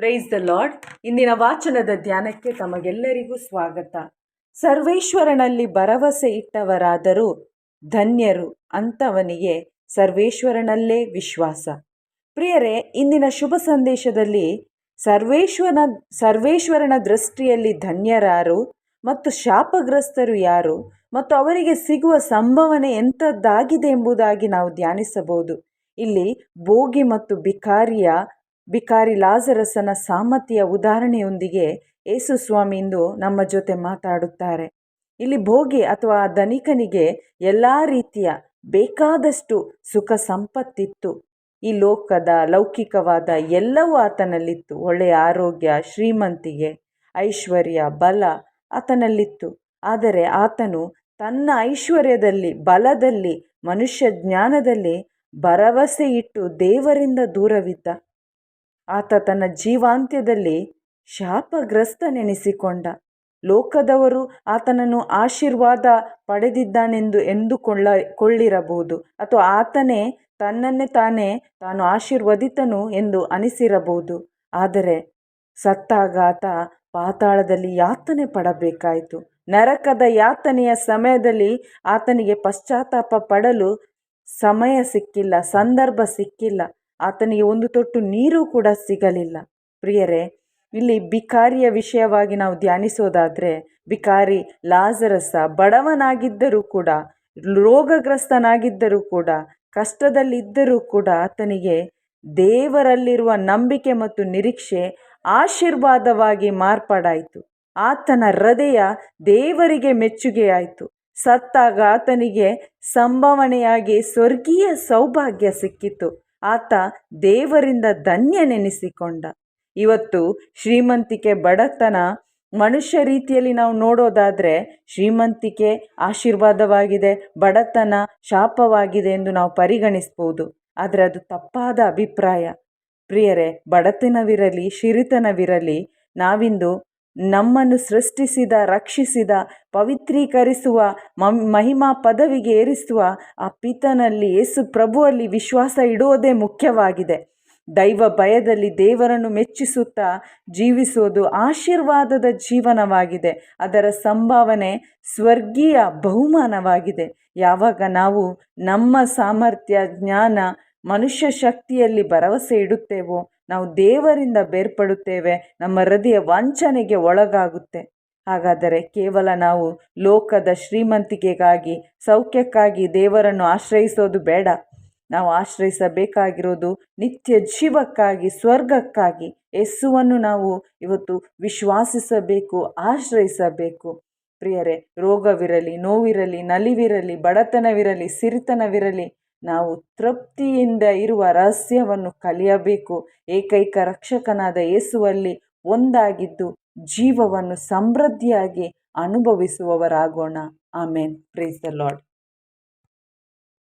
Praise the lord ಇಂದಿನ ವಾಚನದ ಧ್ಯಾನಕ್ಕೆ ತಮಗೆಲ್ಲರಿಗೂ ಸ್ವಾಗತ. ಸರ್ವೇಶ್ವರನಲ್ಲಿ ಭರವಸೆ ಇಟ್ಟವರಾದರೂ ಧನ್ಯರು ಅಂತವನಿಗೆ ಸರ್ವೇಶ್ವರನಲ್ಲೇ ವಿಶ್ವಾಸ. ಪ್ರಿಯರೇ, ಇಂದಿನ ಶುಭ ಸಂದೇಶದಲ್ಲಿ ಸರ್ವೇಶ್ವರ ಸರ್ವೇಶ್ವರನ ದೃಷ್ಟಿಯಲ್ಲಿ ಧನ್ಯರಾರು ಮತ್ತು ಶಾಪಗ್ರಸ್ತರು ಯಾರು ಮತ್ತು ಅವರಿಗೆ ಸಿಗುವ ಸಂಭವನೆ ಎಂಥದ್ದಾಗಿದೆ ಎಂಬುದಾಗಿ ನಾವು ಧ್ಯಾನಿಸಬಹುದು. ಇಲ್ಲಿ ಭೋಗಿ ಮತ್ತು ಬಿಕಾರಿಯ ಬಿಕಾರಿ ಲಾಜರಸನ ಸಾಮರ್ಥ್ಯ ಉದಾಹರಣೆಯೊಂದಿಗೆ ಏಸು ಸ್ವಾಮಿ ಇಂದು ನಮ್ಮ ಜೊತೆ ಮಾತಾಡುತ್ತಾರೆ. ಇಲ್ಲಿ ಭೋಗಿ ಅಥವಾ ಧನಿಕನಿಗೆ ಎಲ್ಲ ರೀತಿಯ ಬೇಕಾದಷ್ಟು ಸುಖ ಸಂಪತ್ತಿತ್ತು. ಈ ಲೋಕದ ಲೌಕಿಕವಾದ ಎಲ್ಲವೂ ಆತನಲ್ಲಿತ್ತು. ಒಳ್ಳೆಯ ಆರೋಗ್ಯ, ಶ್ರೀಮಂತಿಗೆ ಐಶ್ವರ್ಯ, ಬಲ ಆತನಲ್ಲಿತ್ತು. ಆದರೆ ಆತನು ತನ್ನ ಐಶ್ವರ್ಯದಲ್ಲಿ, ಬಲದಲ್ಲಿ, ಮನುಷ್ಯ ಜ್ಞಾನದಲ್ಲಿ ಭರವಸೆ ಇಟ್ಟು ದೇವರಿಂದ ದೂರವಿದ್ದ. ಆತ ತನ್ನ ಜೀವಾಂತ್ಯದಲ್ಲಿ ಶಾಪಗ್ರಸ್ತನೆನಿಸಿಕೊಂಡ. ಲೋಕದವರು ಆತನನ್ನು ಆಶೀರ್ವಾದ ಪಡೆದಿದ್ದಾನೆಂದು ಎಂದುಕೊಳ್ಳ ಕೊಳ್ಳಿರಬಹುದು ಅಥವಾ ಆತನೇ ತನ್ನನ್ನೇ ತಾನೇ ತಾನು ಆಶೀರ್ವದಿತನು ಎಂದು ಅನಿಸಿರಬಹುದು. ಆದರೆ ಸತ್ತಾಗ ಆತ ಪಾತಾಳದಲ್ಲಿ ಯಾತನೆ ಪಡಬೇಕಾಯಿತು. ನರಕದ ಯಾತನೆಯ ಸಮಯದಲ್ಲಿ ಆತನಿಗೆ ಪಶ್ಚಾತ್ತಾಪ ಪಡಲು ಸಮಯ ಸಿಕ್ಕಿಲ್ಲ, ಸಂದರ್ಭ ಸಿಕ್ಕಿಲ್ಲ. ಆತನಿಗೆ ಒಂದು ತೊಟ್ಟು ನೀರು ಕೂಡ ಸಿಗಲಿಲ್ಲ. ಪ್ರಿಯರೇ, ಇಲ್ಲಿ ಬಿಕಾರಿಯ ವಿಷಯವಾಗಿ ನಾವು ಧ್ಯಾನಿಸೋದಾದರೆ, ಬಿಕಾರಿ ಲಾಜರಸ ಬಡವನಾಗಿದ್ದರೂ ಕೂಡ, ರೋಗಗ್ರಸ್ತನಾಗಿದ್ದರೂ ಕೂಡ, ಕಷ್ಟದಲ್ಲಿದ್ದರೂ ಕೂಡ ಆತನಿಗೆ ದೇವರಲ್ಲಿರುವ ನಂಬಿಕೆ ಮತ್ತು ನಿರೀಕ್ಷೆ ಆಶೀರ್ವಾದವಾಗಿ ಮಾರ್ಪಾಡಾಯಿತು. ಆತನ ಹೃದಯ ದೇವರಿಗೆ ಮೆಚ್ಚುಗೆಯಾಯಿತು. ಸತ್ತಾಗ ಆತನಿಗೆ ಸಂಭಾವನೆಯಾಗಿ ಸ್ವರ್ಗೀಯ ಸೌಭಾಗ್ಯ ಸಿಕ್ಕಿತು. ಆತ ದೇವರಿಂದ ಧನ್ಯನೆನಿಸಿಕೊಂಡ. ಇವತ್ತು ಶ್ರೀಮಂತಿಕೆ ಬಡತನ ಮನುಷ್ಯ ರೀತಿಯಲ್ಲಿ ನಾವು ನೋಡೋದಾದರೆ ಶ್ರೀಮಂತಿಕೆ ಆಶೀರ್ವಾದವಾಗಿದೆ, ಬಡತನ ಶಾಪವಾಗಿದೆ ಎಂದು ನಾವು ಪರಿಗಣಿಸ್ಬೋದು. ಆದರೆ ಅದು ತಪ್ಪಾದ ಅಭಿಪ್ರಾಯ. ಪ್ರಿಯರೇ, ಬಡತನವಿರಲಿ, ಶಿರಿತನವಿರಲಿ, ನಾವಿಂದು ನಮ್ಮನ್ನು ಸೃಷ್ಟಿಸಿದ, ರಕ್ಷಿಸಿದ, ಪವಿತ್ರೀಕರಿಸುವ ಮಹಿಮಾ ಪದವಿಗೆ ಏರಿಸುವ ಆ ಪಿತನಲ್ಲಿ ಯೇಸು ಪ್ರಭುವಲ್ಲಿ ವಿಶ್ವಾಸ ಇಡುವುದೇ ಮುಖ್ಯವಾಗಿದೆ. ದೈವ ಭಯದಲ್ಲಿ ದೇವರನ್ನು ಮೆಚ್ಚಿಸುತ್ತಾ ಜೀವಿಸುವುದು ಆಶೀರ್ವಾದದ ಜೀವನವಾಗಿದೆ. ಅದರ ಸಂಭಾವನೆ ಸ್ವರ್ಗೀಯ ಬಹುಮಾನವಾಗಿದೆ. ಯಾವಾಗ ನಾವು ನಮ್ಮ ಸಾಮರ್ಥ್ಯ, ಜ್ಞಾನ, ಮನುಷ್ಯ ಶಕ್ತಿಯಲ್ಲಿ ಭರವಸೆ ಇಡುತ್ತೇವೋ ನಾವು ದೇವರಿಂದ ಬೇರ್ಪಡುತ್ತೇವೆ. ನಮ್ಮ ಹೃದಯ ವಂಚನೆಗೆ ಒಳಗಾಗುತ್ತೆ. ಹಾಗಾದರೆ ಕೇವಲ ನಾವು ಲೋಕದ ಶ್ರೀಮಂತಿಕೆಗಾಗಿ, ಸೌಖ್ಯಕ್ಕಾಗಿ ದೇವರನ್ನು ಆಶ್ರಯಿಸೋದು ಬೇಡ. ನಾವು ಆಶ್ರಯಿಸಬೇಕಾಗಿರೋದು ನಿತ್ಯ ಜೀವಕ್ಕಾಗಿ, ಸ್ವರ್ಗಕ್ಕಾಗಿ. ಯೇಸುವನ್ನು ನಾವು ಇವತ್ತು ವಿಶ್ವಾಸಿಸಬೇಕು, ಆಶ್ರಯಿಸಬೇಕು. ಪ್ರಿಯರೇ, ರೋಗವಿರಲಿ, ನೋವಿರಲಿ, ನಲಿವಿರಲಿ, ಬಡತನವಿರಲಿ, ಸಿರಿತನವಿರಲಿ ನಾವು ತೃಪ್ತಿಯಿಂದ ಇರುವ ರಹಸ್ಯವನ್ನು ಕಲಿಯಬೇಕು. ಏಕೈಕ ರಕ್ಷಕನಾದ ಯೇಸುವಲ್ಲಿ ಒಂದಾಗಿದ್ದು ಜೀವವನ್ನು ಸಮೃದ್ಧಿಯಾಗಿ ಅನುಭವಿಸುವವರಾಗೋಣ. ಆಮೇನ್. Praise the Lord